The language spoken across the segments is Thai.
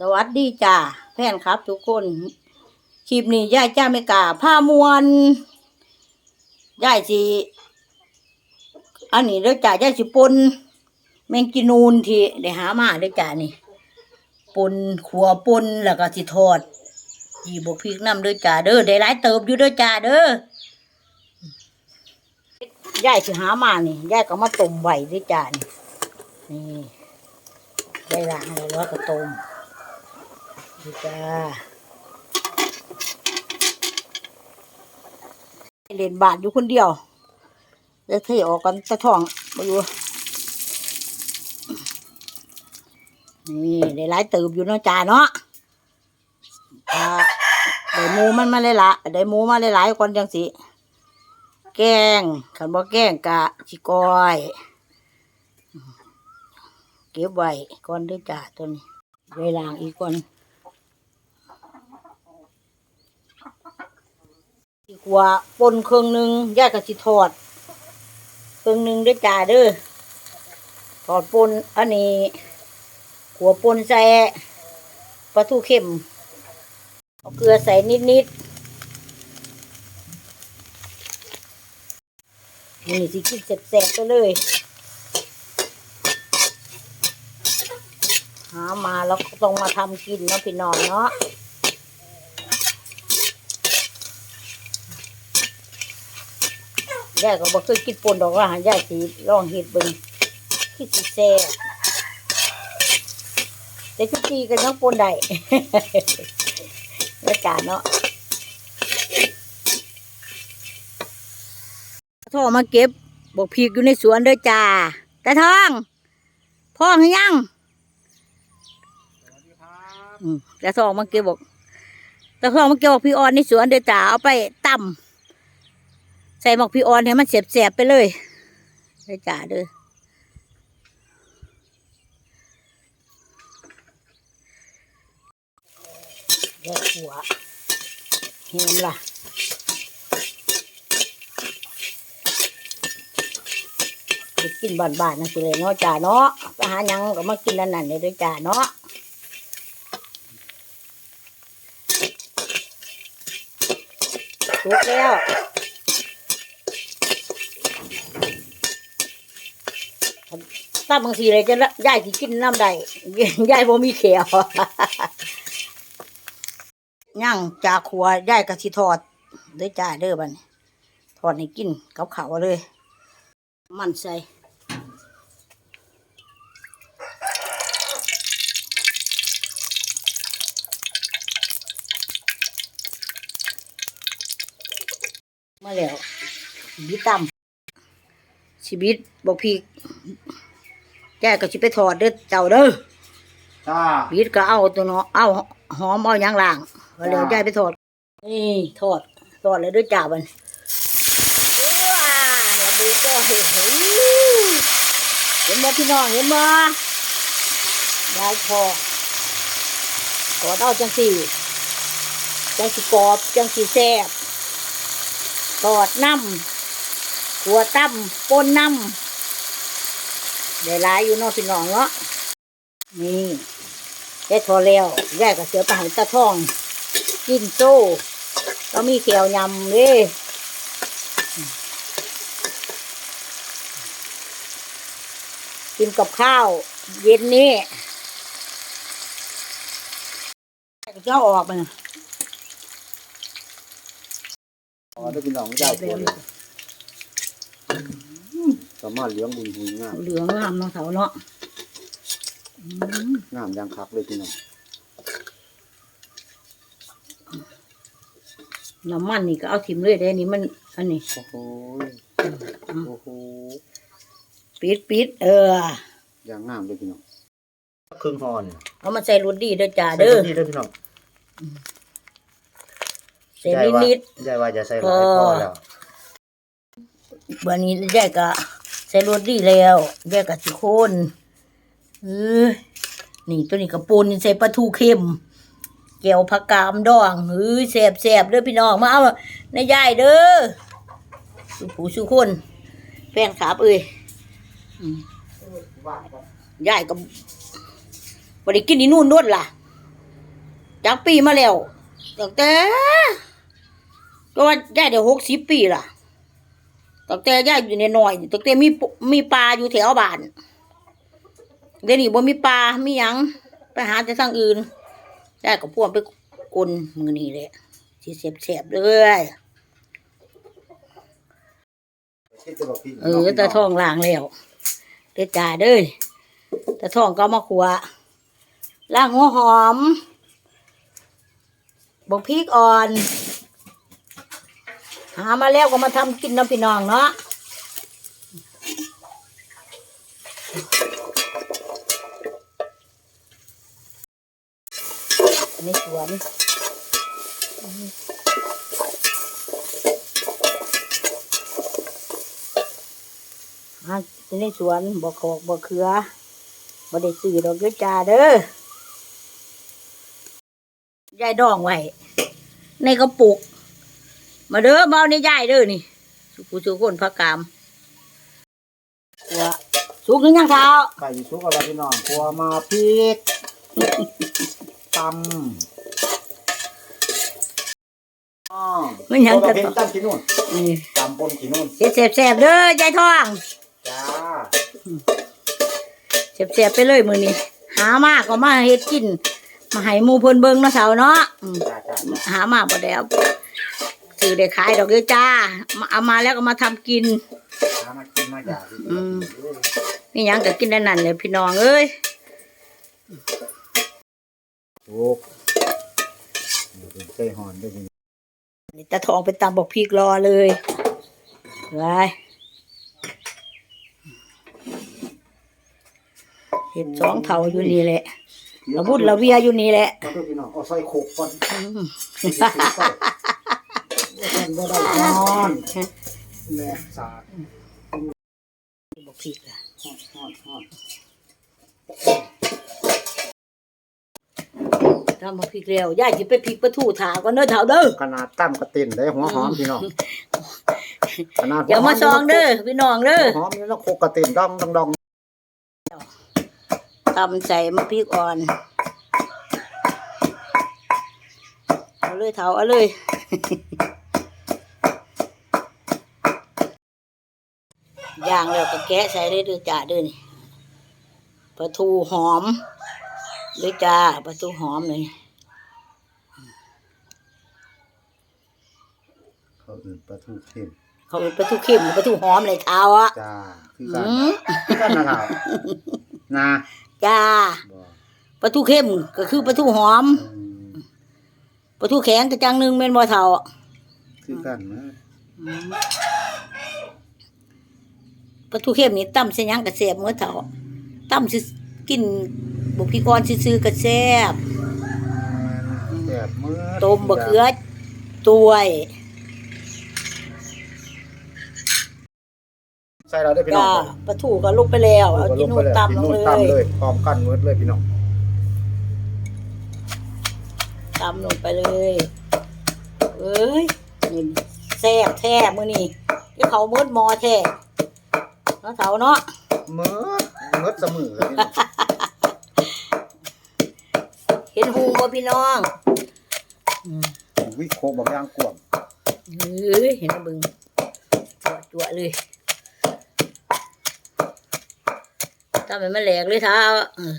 สวัสดีจ้าแฟนครับ ทุกคน คลิปนี้ย่ายจ้าไม่กล้าผ้ามวนย่ายสิอันนี้เด้อจ้าย่ายสิปนแมงกินูนที่ได้หามาเด้อจ้านี่ปนขัวปนแล้วก็สิทอดยีบกพริกน้ำเด้อจ้าเด้อได้หลายเติบอยู่เด้อจ้าเด้อย่ายสิหามานี่ย่ายก็มาต้มไว้ด้อจ้านี่นี่ได้ล้างแล้วแล้วก็ต้ม ดีจ้าเล่นบาทอยู่คนเดียวเดี๋ยวเทออกกันตะท้องมาอยู่นี่ได้หลายเติบอยู่เนาะจ้าเนาะได้หมูมันมาเลยละได้หมูมาเลยหลายๆคนจังสิแกงขันบ่แกงกะชิก้อยเก็บไว้ก่อนด้วยจ้าตัวนี้ไว้ล้างอีกก่อน ดีกว่าปนเครื่องหนึ่งแยกกับสิทอดเครื่องหนึ่งด้วยจ้าเด้อทอดปนอันนี้หัวปนใส่ปลาทูเข็มเอาเกลือใส่นิดนิดๆนี่สิกินแสบๆไปเลย หามาแล้วต้องมาทำกินเนาะพี่น้องเนาะ ยายก็บอกเคยกินปนดอกว่าหายายสิลองเห็ดเบิ่งคิดสิแซ่แต่ทุกทีก็ยังปนได้แล้วจานเนาะท่อมาเก็บบอกพีกอยู่ในสวนเด้อจ้าแต่ทองพ่อหรือยังแต่ทองมาเก็บบอกแต่ทองมาเก็บบอกพี่ออนในสวนเด้อจ้าเอาไปตำใส่หมกพี่ออนให้มันเสียบๆไปเลยได้จ่าเด้อแยกหัวเห็นล่ะไปกินบ้านๆนั่นสิเลยเนาะจ่าเนาะไปหายังก็มากินนั่นนั่นเลยด้วยจ่าเนาะถูกแล้ว ถ้าบางทีเลยจะละยายที่กินน้ำใดยายบ่มีเขียวย่างจากขัวยายกะสิทอดเด้อจ้าเด้อบันทอดให้กินกับข้าวเลย มันใส่มาแล้วบิตำชีวิตบอกพีก แกก็สิไปถอดเด้อเจ้าเด้อจ้า บีดก็เอาตัวเนาะเอาหอมเอาหยังล่างก็เดี๋ยวจ้ายายไปถอด นี่ถอดถอดเลยด้วยจ่าบันว้าอย่าดูก็เห็นเห็นบ่พี่น้องเห็นบ่ยายพอกอดเอาจังสี่จังสีกรอบจังสีแซ่บตอดน้ำขัวตั้มปนน้ำ ได้หลายอยู่นาะพี่น้องเนาะนี่ได้ทอแล้วแยกกับเสือไปใหายตาทอง กินโซ่ก็มีเขียวยำเลยกินกับข้าว เย็นนี้เจ้าออกมันอ๋อได้พี่น้องได้ตัว เลยสามารถเลี้ยงบุญหุยงามเหลืองงามเนาะเสาเนาะอืมงามยังคักเลยพี่น้องน้ำมันนี่ก็เอาทิมเลยได้นี่มัน อันนี้โอ้โหโอ้โหปิดปิดเออยังงามเลยพี่น้องครึ่งหอนเอามาใส่รสดีเด้อจ้าเด้อนี่เด้อพี่น้องใส่นิดนิดยายว่าจะใส่หลายพอแล้วๆวันนี้ยายก็ ใส่รสดีแล้วยายก็สิโคนเออนี่ตัวนี้กระปุนใส่ปลาทูเค็มแก้วผักกามดองเฮ้ยแสบแสบเด้อพี่น้องมาเอาในยายเด้อสุผู้สุคนแฟนขาบเอ้ยยายก็บริกินนี่นู่นนวดล่ะจักปีมาแล้วตั้งแต่ก็ว่าย่ายเดี๋ยวหกสิบปีล่ะ ตั้งแต่ย่ายอยู่ในน้อยๆตั้งแต่มีปมีปลาอยู่แถวบ้านเดี๋ยวนี้บ่มีปลามีหยังไปหาแต่ทางอื่นย่ายก็พ่วงไปกลนมือนี่แหละสิเสียบๆเลยเออตาทองล้างแล้วเด้อจ่าเด้อตาทองก็เอามาขัวล้างหัวหอมบกพริกอ่อน หามาแล้วก็มาทำกินน้ำพี่น้องเนาะอันนี้สวนอ่าในสวนบ่ขอกบ่เขือบ่ได้ซื้อดอกเด้อจ้าเด้อยายดองไว้ในกระปุก มาเด้อเบาในยายเด้อนี่สุกุสุคนพระกามว่าสุกหรือยังเท้าไก่สุกอะไรพี่น้องครัวมาพริกตำอ๋อมันยังจะจะเป็นตำขี้นุ่นนี่ตำปนขี้นุ่นเสียบแสบๆเด้อยายทองจ้าแสบๆไปเลยมื้อนี้หามากก็มาเฮ็ดกิน มาให้หมู่เพิ่นเบิ่งเนาะเสาเนาะอืมจ้าจ้าจ้าหามาบ่ได้เอา ซื้อได้ขายดอกเด้อจ้ามาเอามาแล้วก็มาทำกินหามากินมาจ้าอืมนี่หยังก็กินได้นั่นเลยพี่น้องเอ้ยโอ้เดี๋ยวเป็นไส้หอนด้วยพี่น้องนี่ตาทองไปตำบอกพริกรอเลยไปเห็ดสองเท่าอยู่นี่แหละระบุดระเวียอยู่นี่แหละเอาด้วยพี่น้องเอาใส่โขกก่อน อืมบ่ได้นอนแม่สาดบอกพริกอะฮอดฮอดฮอดตำบอกพริกแล้วย่าจะไปพริกปลาทูถาก่อนเด้อเท่าเด้อขนาดตั้มกระตินได้หัวหอมพี่น้องขนาดหัวอย่ามาซองเด้อพี่น้องเด้อหัวหอมนี่แล้วโคกกระตินดองดองดองตำใส่มะพริกอ่อนเอาเลยเท่าเอาเลย ย่างแล้วก็แกะใส่เลยเด้วยจ้าเด้วยนี่ปลาทูหอมเลยจ้าปลาทูหอมเลยเขาอื่นปลาทูเค็มเขาเป็นปลาทูเค็มหรือปลาทูหอมเลยเท้าอะจ้าคืออืกันมคือกันนะครับนะจ้าบ่ปลาทูเค็มก็คือปลาทูหอมอืมปลาทูแข็งกระจังหนึ่งเป็นบ่เท่าคือกันนะ ปลาทูเค็มนี่ตั้มเสียยังกระแสบเมื่อเท่าตั้มสิกินบุกพี่กรซื้อๆกระแสบแซ่บมื้อต้มบะเขือตัวยใส่เราได้พี่น้อจ้างปลาทูก็ลุกไปแล้วเอากินนู่นตำลงกินเลตำยเลยพร้อมกันหมดเลยพี่น้องตำลงไปเลยเอ้ยนี่แซ่บแท้มื้อนี้ที่เขามืดมอแท้เนาะเถาเนาะมื้อมื้อเสมอเลยพี่น้องเห็นหูบ่พี่น้องอืมวิโคกบอกย่างกวมเฮ้ยเห็นแล้วเบึงจั่วจั่วเลยทำให้มันแหลกเลยเท้าเออ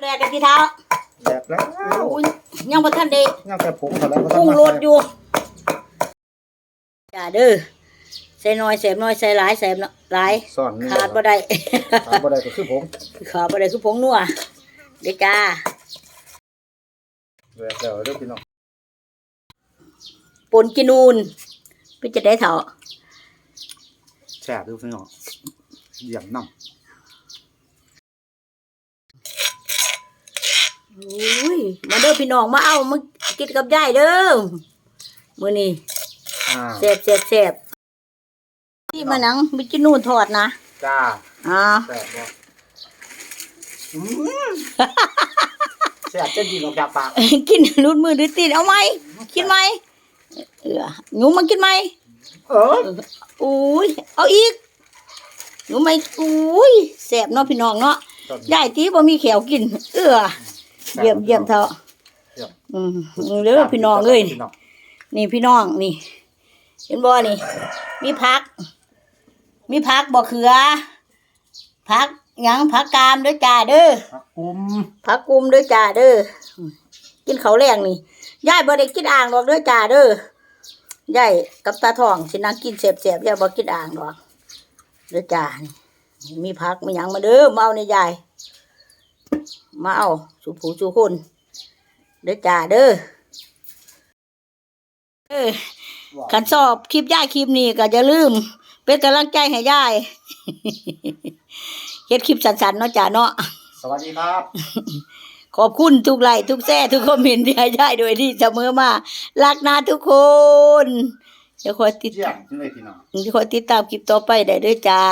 แหลกกันที่เท้าแซ่บแล้วอุ้ยยังบ่ทันได้ย่างแต่ผงเท่าไหร่ก็ปรุงรสอยู่อย่าเด้อ ใส่น้อยแสบน้อยใส่หลายแสบหลายสอนนี่ขาดบ่ได้ขาดบ่ได้ก็คือผมขาดบ่ได้คือผงนัวเด้อจ้าแซ่บแล้วเด้อพี่น้องปนกินูนเป็นจะได้เถาะแซ่บเด้อพี่น้องเยี่ยมน้อุ้ยมาเด้อพี่น้องมาเอามากินกับยายเด้อมื้อนี้ำอ่าแซ่บแซ่บแซ่บ นี่มานังมีกินูนทอดนะจ้าอ่าแซ่บบ่อืมแซ่บจนดีออกจากปากกินรุดมือรุดตีนเอาไหมกินไหมเออหนูมากินไหมเอออุ้ยเอาอีกหนูไม่อุ้ยแสบเนาะพี่น้องเนาะผต้นยายตีบ่มีแขวกิน เอื้อเยี่ยมเยี่ยมเถอะเยี่ยมอืมเด้อพี่น้องเอ้ยพี่น้องนี่พี่น้องนี่ เห็นบ่นี่ มีผัก มีผักบ่เขือผักหยังผักกามเด้อจ้าเด้อผักกุมผักกุมเด้อจ้าเด้อกินข้าวแรงนี่ยายบ่ได้กินอ่างดอกเด้อจ้าเด้อยายกับตาทองสินั่งกินแซ่บๆยายบ่กินอ่างดอกเด้อจ้านี่มีผักมีหยังมาเด้อมาเอาในยายมาเอาสุผูสุคนเด้อจ้าเด้อเออขันสอบคลิปย่ายคลิปนี้ก็อย่าลืม เป็นกำลังใจให้ย่ายเฮ็ดคลิปสั้นๆเนาะจ้าเนาะสวัสดีครับ ขอบคุณทุกไลค์ทุกแซ่ทุกคอมเมนต์ที่ให้ย่ายโดยที่เสมอมารักนาทุกคนเดี๋ยวคอยติดเยี่ยมเลยพี่น้องเดี๋ยวคอยติดตามคลิปต่อไปได้เด้วยจ้า